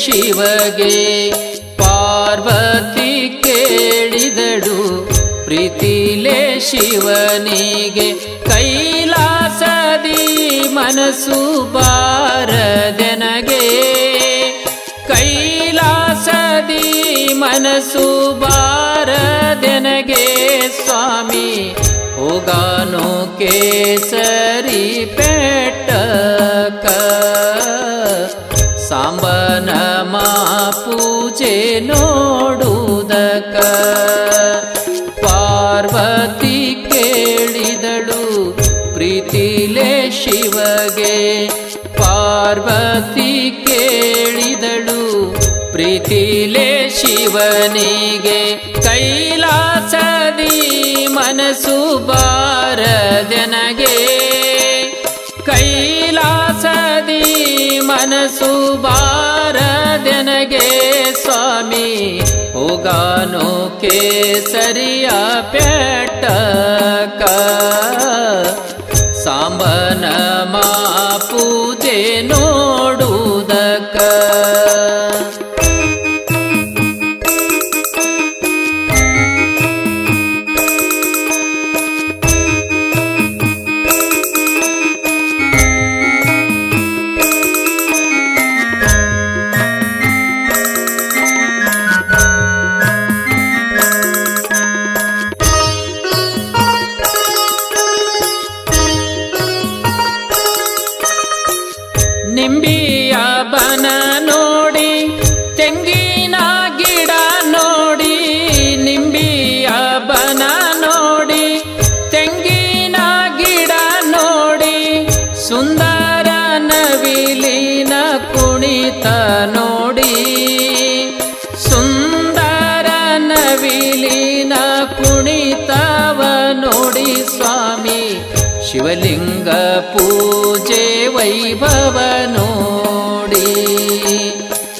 ಶಿವಗೆ ಪಾರ್ವತಿ ಕೇಳಿದಳು. ಪ್ರೀತಿಲೆ ಶಿವನಿಗೆ ಕೈಲಾಸದಿ ಮನಸ್ಸು ಬಾರದೆನಗೆ. ಕೈಲಾಸದಿ ಮನಸ್ಸು ಬಾರದೆನಗೆ ಸ್ವಾಮಿ. ಹೋಗಾನು ಕೇಸರಿ ಪೆಟ್ಟಕ ಸಾಂಬನ ಮಾ ಪೂಜೆ ನೋಡುವುದಕ? ಪಾರ್ವತಿ ಕೇಳಿದಳು, ಪ್ರೀತಿಲೆ ಶಿವಗೆ. ಪಾರ್ವತಿ ಕೇಳಿದಳು, ಪ್ರೀತಿಲೆ ಶಿವನಿಗೆ. ಕೈಲಾಸದಿ ಮನಸ್ಸು ಬಾರದೆನಗೆ सुबार दनगे स्वामी उगानो केसरिया पेटक। सा पूजे नो ವೈಭವ ನೋಡಿ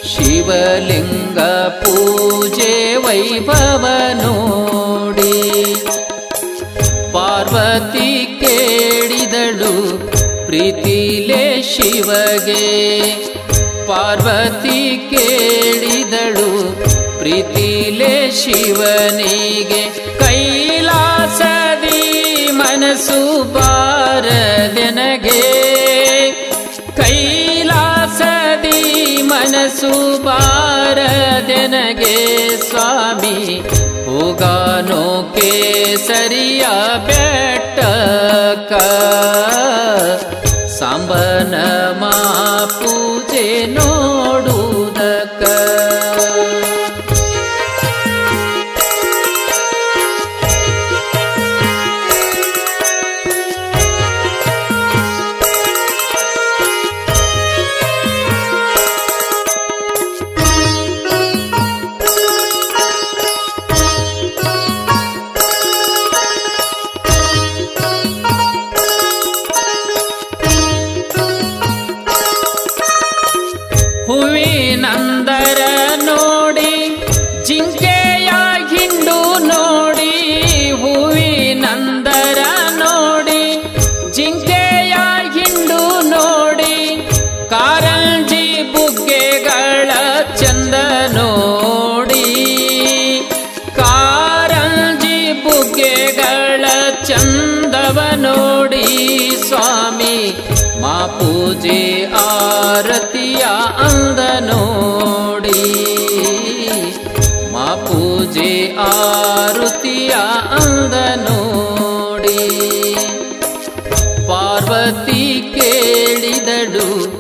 ಶಿವಲಿಂಗ ಪೂಜೆ ವೈಭವ ನೋಡಿ ಪಾರ್ವತಿ ಕೇಳಿದಳು ಪ್ರೀತಿಲೆ ಶಿವಗೆ. ಪಾರ್ವತಿ ಕೇಳಿದಳು ಪ್ರೀತಿಲೆ ಶಿವನಿಗೆ. ಕೈಲಾಸದಿ ಮನಸ್ಸು ಬಾರದೆನಗೆ ಬಾರದೆನಗೆ ಸ್ವಾಮಿ ಹೋಗಾನೋ ಕೇಸರಿಯ ಬೆಟ್ಟಕ ಸಾಂಬನ ಆರತಿಯ ಅಂದ ನೋಡಿ. ಮಾ ಪೂಜೆ ಆರುತಿಯ ನೋಡಿ. ಪಾರ್ವತಿ ಕೇಳಿದಳು,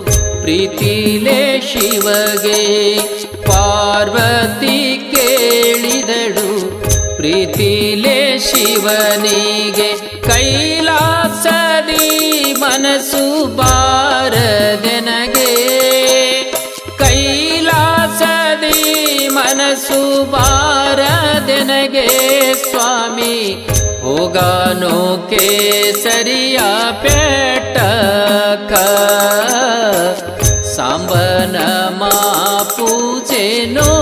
ಪ್ರೀತಿಲೆ ಶಿವಗೆ. ಪಾರ್ವತಿ ಕೇಳಿದಳು, ಪ್ರೀತಿಲೆ ಶಿವನಿಗೆ. ಬಾರದೆನಗೆ ಸ್ವಾಮಿ ಹೋಗಾನೋ ಕೇಸರಿಯ ಪೆಟ್ಟಕ ಸಾಂಬನ ಮಾ ಪೂಜೆ ನೋಡುವುದಕ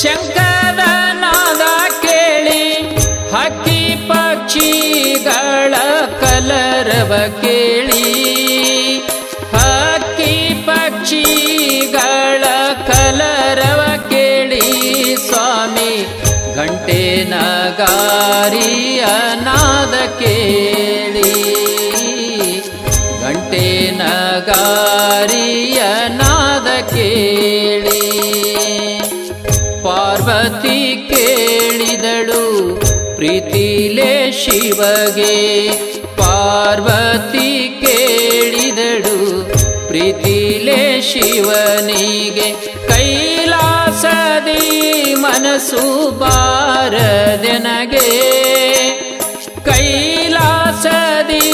ಶಂಕದ ನಾದ ಕೇಳಿ ಹಕ್ಕಿ ಪಕ್ಷಿಗಳ ಕಲರವ ಕೇಳಿ. ಹಕ್ಕಿ ಪಕ್ಷಿಗಳ ಕಲರವ ಕೇಳಿ ಸ್ವಾಮಿ, ಗಂಟೆ ನಗಾರಿಯ ನಾದ ಕೇಳಿ ಶಿವಗೆ ಪಾರ್ವತಿ ಕೇಳಿದಳು. ಪ್ರೀತಿಲೆ ಶಿವನಿಗೆ ಕೈಲಾಸದಿ ಮನಸ್ಸು ಬಾರದೆನಗೆ ಕೈಲಾಸದಿ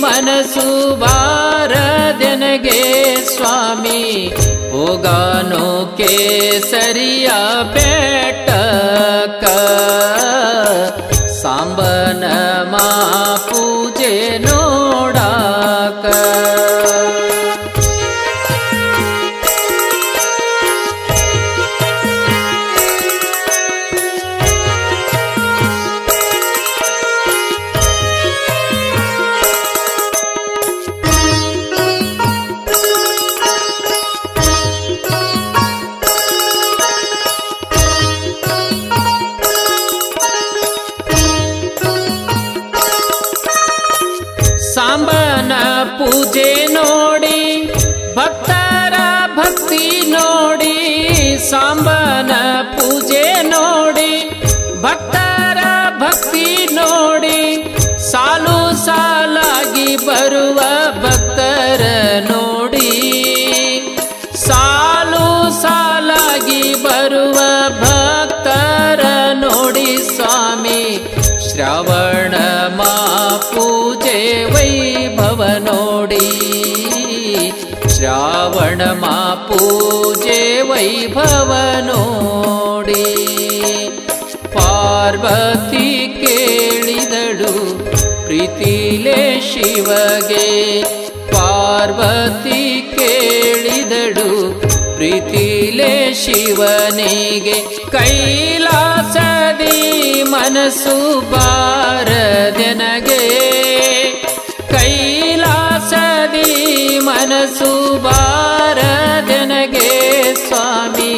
ಮನಸ್ಸು ಬಾರದೆನಗೆ ಸ್ವಾಮಿ ಹೋಗಾನೋ ಕೇಸರಿಯ ಬೆಟ್ಟಕ ಶ್ರಾವಣ ಪೂಜೆ ವೈಭವ ನೋಡಿ. ಪಾರ್ವತಿ ಕೇಳಿದಳು, ಪ್ರೀತಿಲೆ ಶಿವಗೆ. ಪಾರ್ವತಿ ಕೇಳಿದಳು, ಪ್ರೀತಿಲೆ ಶಿವನಿಗೆ ಕೈಲಾಸದಿ ಮನಸ್ಸು ಬಾರದೆನಗೆ सुबार जनगे स्वामी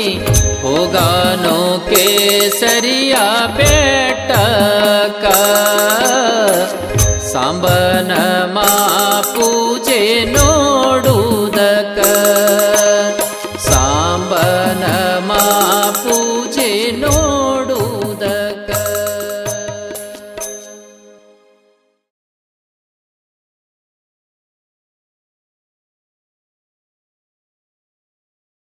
केसरिया पेटका साम्बन मापु